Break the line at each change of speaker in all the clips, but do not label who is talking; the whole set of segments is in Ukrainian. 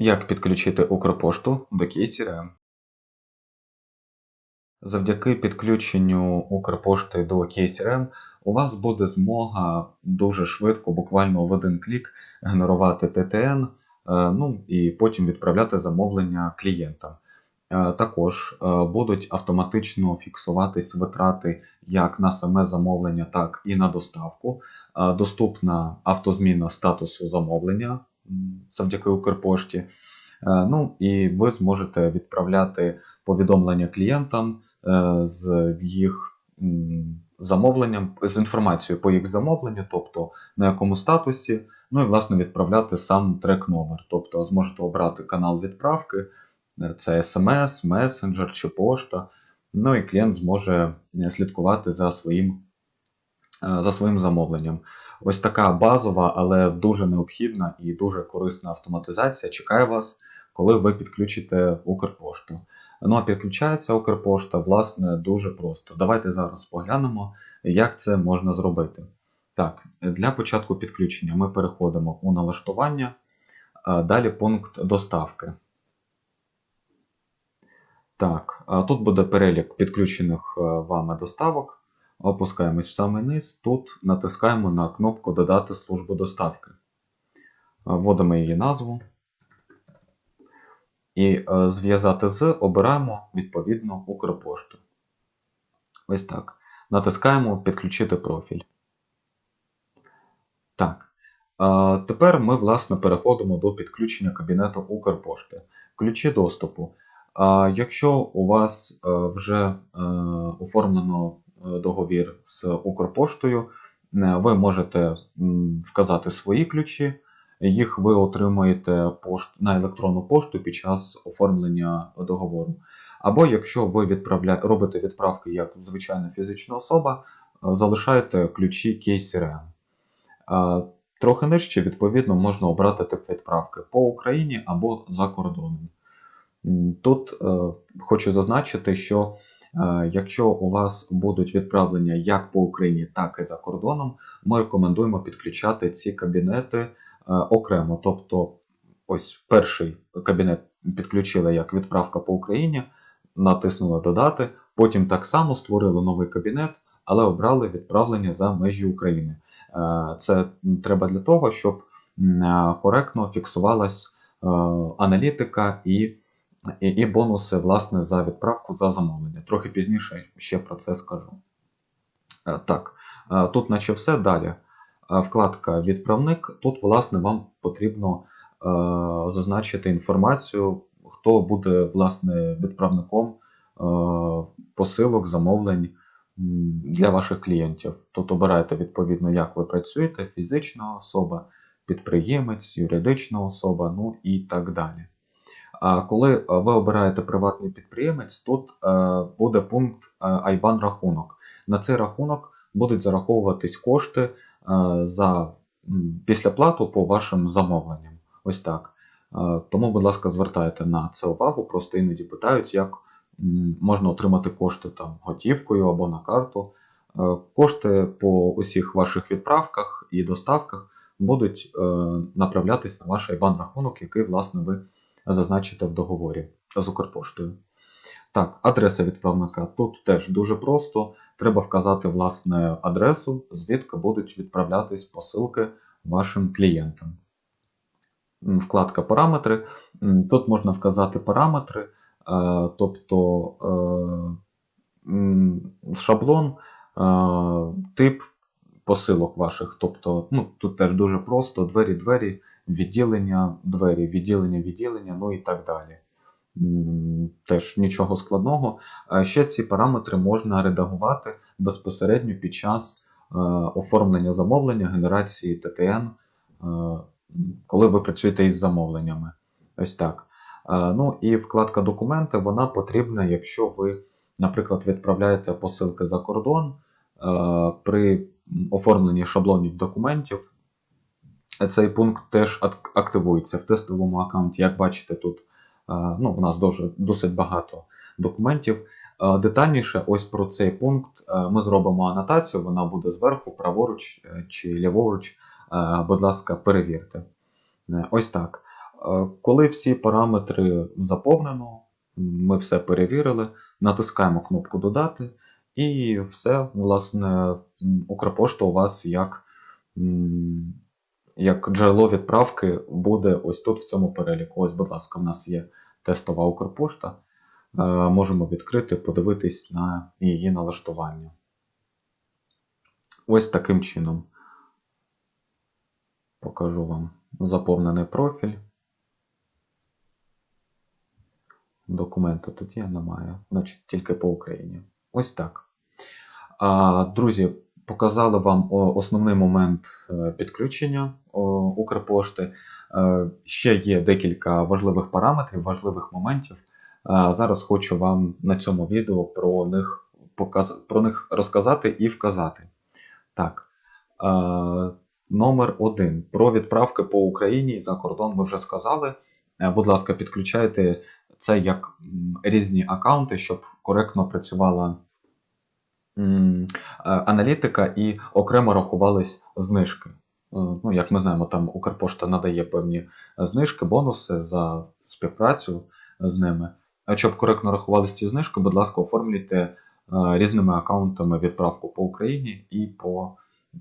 Як підключити Укрпошту до KCRM? Завдяки підключенню Укрпошти до KCRM у вас буде змога дуже швидко, буквально в один клік, генерувати ТТН, е, ну і потім відправляти замовлення клієнтам. Е, Також е, будуть автоматично фіксуватись витрати як на саме замовлення, так і на доставку. Доступна автозміна статусу замовлення завдяки Укрпошті. Е, Ну і ви зможете відправляти повідомлення клієнтам е, з їх замовленням, з інформацією по їх замовленню, тобто на якому статусі, ну і власне відправляти сам трек номер. Тобто зможете обрати канал відправки, е, це SMS, месенджер чи пошта. Ну і клієнт зможе слідкувати за своїм, за своїм замовленням. Ось така базова, але дуже необхідна і дуже корисна автоматизація чекає вас, коли ви підключите Укрпошту. Ну а підключається Укрпошта, власне, дуже просто. Давайте зараз поглянемо, як це можна зробити. Так, для початку підключення ми переходимо у налаштування, далі пункт доставки. Так, тут буде перелік підключених е, вами доставок. Опускаємось в самий низ. Тут натискаємо на кнопку Додати службу доставки. Е, Вводимо її назву. І е, зв'язати з обираємо відповідно Укрпошту. Ось так. Натискаємо Підключити профіль. Так. Е, Тепер ми, власне, переходимо до підключення кабінету Укрпошти. Ключі доступу. Якщо у вас вже оформлено договір з Укрпоштою, е, ви можете вказати свої ключі, їх ви отримуєте пошт, на електронну пошту під час оформлення договору. Або якщо ви відправля... робите відправки як звичайна фізична особа, е, залишаєте ключі. Е, Трохи нижче, відповідно, можна обрати тип відправки по Україні або за кордоном. Тут е, хочу зазначити, що е, якщо у вас будуть відправлення як по Україні, так і за кордоном, ми рекомендуємо підключати ці кабінети е, окремо. Тобто, ось перший кабінет підключили як відправка по Україні, натиснули додати, потім так само створили новий кабінет, але обрали відправлення за межі України. Е, Це треба для того, щоб е, коректно фіксувалась е, аналітика і, і, і бонуси власне за відправку за замовлення. Трохи пізніше ще про це скажу. Е, Так, е, тут наче все далі. Е, Вкладка Відправник. Тут, власне, вам потрібно зазначити інформацію, хто буде власне відправником посилок, замовлень для ваших клієнтів. Тут обираєте відповідно, як ви працюєте, фізична особа, підприємець, юридична особа, ну і так далі. А коли е, ви обираєте приватний підприємець, тут е, буде пункт е, IBAN рахунок. На цей рахунок будуть зараховуватись кошти е, за м, післяплату по вашим замовленням. Ось так. Е, Тому, будь ласка, звертайте на це увагу. Просто іноді питають, як можна отримати кошти там готівкою або на карту. Е, Кошти по усіх ваших відправках і доставках будуть е, направлятись на ваш IBAN рахунок, який, власне, ви зазначите в договорі з Укрпоштою. Так, адреса відправника. Тут теж дуже просто. Треба вказати власне адресу, звідки будуть відправлятись посилки вашим клієнтам. Вкладка Параметри. Тут можна вказати параметри, е, тобто е, шаблон, е, тип посилок ваших. Тобто, ну, тут теж дуже просто: двері, двері, відділення, двері, відділення, відділення, ну і так далі. Теж нічого складного. Ще ці параметри можна редагувати безпосередньо під час е, оформлення замовлення, генерації ТТН, е, коли ви працюєте із замовленнями. Ось так. Е, Ну і вкладка документи вона потрібна, якщо ви, наприклад, відправляєте посилки за кордон при оформленні шаблонів документів. Цей пункт теж активується в тестовому аккаунті. Як бачите, тут е, ну, у нас дуже, досить багато документів. Е, Детальніше ось про цей пункт е, ми зробимо анотацію, вона буде зверху, праворуч чи ліворуч. Будь ласка, перевірте. Ось так. Коли всі параметри заповнено, ми все перевірили, натискаємо кнопку Додати, і все, власне, Укрпошта у вас як, як джерело відправки буде ось тут в цьому переліку. Ось, будь ласка, в нас є тестова Укрпошта. Е, Можемо відкрити, подивитись на її налаштування. Ось таким чином. Покажу вам заповнений профіль. Документа тут є, немає. Значить, тільки по Україні. Ось так. А, Друзі, показали вам основний момент е, підключення Укрпошти. Е, Ще є декілька важливих параметрів, важливих моментів. Зараз хочу вам на цьому відео про них, показ... про них розказати і вказати. Так. Е, Номер один. Про відправки по Україні за кордон ми вже сказали. Е, Будь ласка, підключайте це як різні аккаунти, щоб коректно працювала е, аналітика і окремо рахувались знижки. Е, Ну, як ми знаємо, там Укрпошта надає певні знижки, бонуси за співпрацю з ними. Щоб коректно рахувалися ці знижки, будь ласка, оформлюйте е, різними аккаунтами відправку по Україні і, по,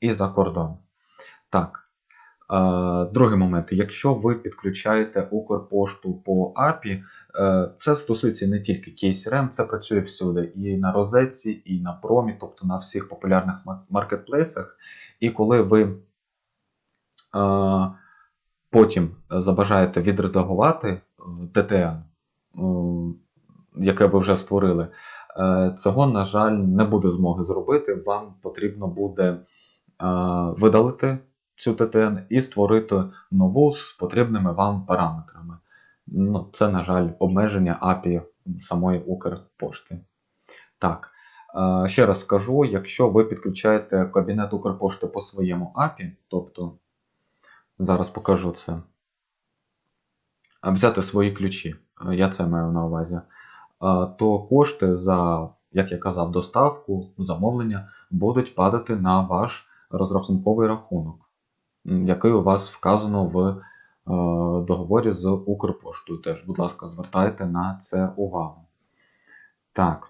і за кордон. Так. Е, Другий момент. Якщо ви підключаєте Укрпошту по API, е, це стосується не тільки KCRM, це працює всюди, і на розетці, і на промі, тобто на всіх популярних маркетплейсах. І коли ви е, потім забажаєте відредагувати е, яке ви вже створили, цього, на жаль, не буде змоги зробити. Вам потрібно буде видалити цю TTN і створити нову з потрібними вам параметрами. Ну, це, на жаль, обмеження API самої Укрпошти. Так, е, ще раз скажу: якщо ви підключаєте кабінет Укрпошти по своєму API, тобто зараз покажу це, взяти свої ключі, е, я це маю на увазі, е, то кошти за, як я казав, доставку, замовлення будуть падати на ваш розрахунковий рахунок, який у вас вказано в е, договорі з Укрпоштою. Теж, будь ласка, звертайте на це увагу. Так.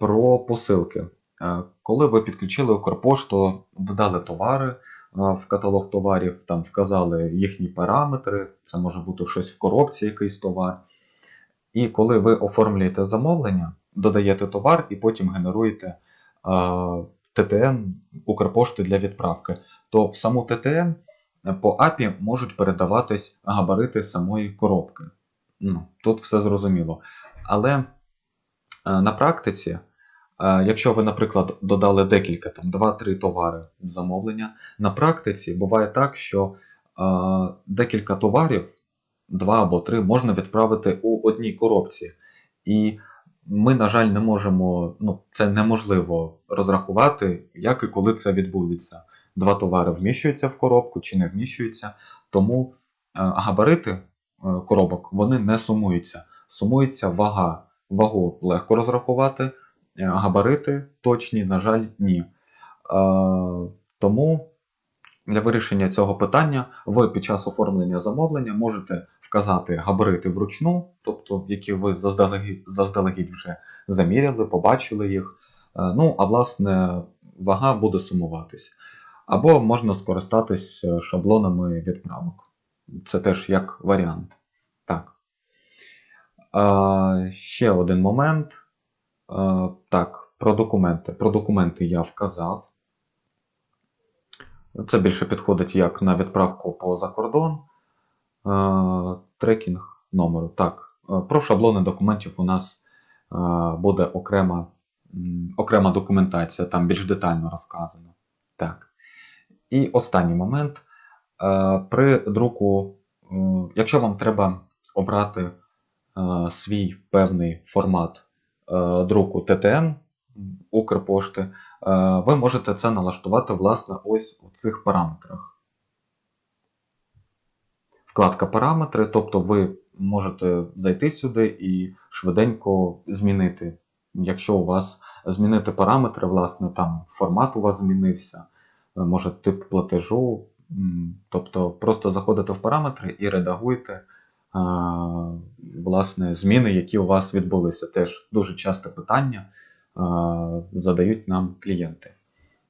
Про посилки. Е, Коли ви підключили Укрпошту, додали товари е, в каталог товарів, там вказали їхні параметри, це може бути щось в коробці, якийсь товар. І коли ви оформлюєте замовлення, додаєте товар і потім генеруєте ТТН Укрпошти для відправки, то в саму ТТН по API можуть передаватись габарити самої коробки. Ну, тут все зрозуміло. Але е, на практиці, е, якщо ви, наприклад, додали декілька, там 2-3 товари в замовлення, на практиці буває так, що е, декілька товарів, 2 або 3, можна відправити у одній коробці. І ми, на жаль, не можемо, ну, це неможливо розрахувати, як і коли це відбудеться. Два товари вміщуються в коробку чи не вміщуються, тому е, габарити е, коробок вони не сумуються. Сумується вага. Вагу легко розрахувати, е, габарити точні, на жаль, ні. Тому для вирішення цього питання ви під час оформлення замовлення можете вказати габарити вручну, тобто які ви заздалегідь, заздалегідь вже заміряли, побачили їх. Ну, а власне, вага буде сумуватись. Або можна скористатись е, шаблонами відправок. Це теж як варіант. Так. Е, ще один момент. Е, так, про документи. Про документи я вказав. Це більше підходить як на відправку по закордон. Е, трекінг номеру. Так, е, про шаблони документів у нас е, буде окрема, окрема документація, там більш детально розказано. Так. І останній момент. Е, При друку, якщо вам треба обрати е, свій певний формат е, друку TTN Укрпошти, ви можете це налаштувати власне ось у цих параметрах. Вкладка параметри, тобто ви можете зайти сюди і швиденько змінити. Якщо у вас змінити параметри, власне, там формат у вас змінився, може тип платежу, Тобто просто заходите в параметри і редагуєте а, власне, зміни, які у вас відбулися. Теж дуже часте питання а, задають нам клієнти.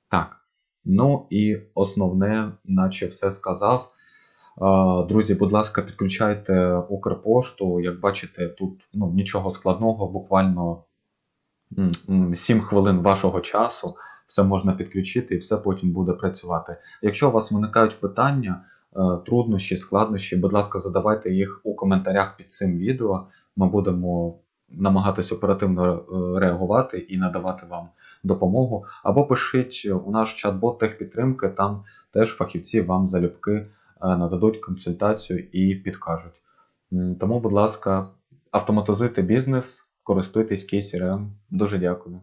Так. Ну і основне, наче все сказав. Друзі, будь ласка, підключайте Укрпошту. Як бачите, тут ну, нічого складного, буквально м, м, 7 хвилин вашого часу. Все можна підключити і все потім буде працювати. Якщо у вас виникають питання, е, труднощі, складнощі, будь ласка, задавайте їх у коментарях під цим відео. Ми будемо намагатись оперативно е, реагувати і надавати вам допомогу. Або пишіть у наш чат-бот техпідтримки, там теж фахівці вам залюбки е, нададуть консультацію і підкажуть. Тому, будь ласка, автоматизуйте бізнес, користуйтесь кейсером. Дуже дякую.